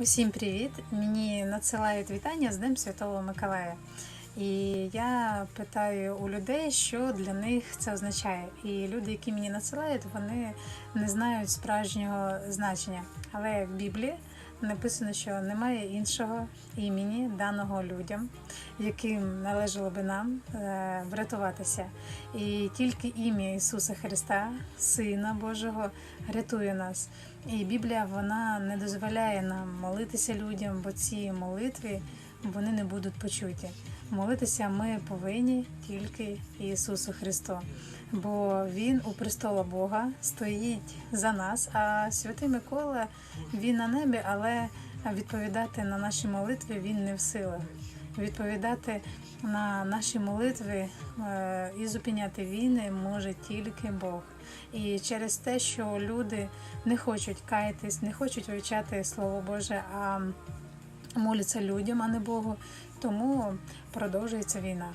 Усім привіт! Мені надсилають вітання з Днем Святого Миколая. І я питаю у людей, що для них це означає. І люди, які мені надсилають, вони не знають справжнього значення. Але в Біблії написано, що немає іншого імені даного людям, яким належало би нам е, врятуватися. І тільки ім'я Ісуса Христа, Сина Божого, рятує нас. І Біблія вона не дозволяє нам молитися людям, бо ці молитви вони не будуть почуті. Молитися ми повинні тільки Ісусу Христу, бо Він у престола Бога стоїть за нас. А святий Микола він на небі, але відповідати на наші молитви він не в силах. Відповідати на наші молитви е, і зупиняти війни може тільки Бог. І через те, що люди не хочуть каятись, не хочуть вивчати Слово Боже, а моляться людям, а не Богу, тому продовжується війна.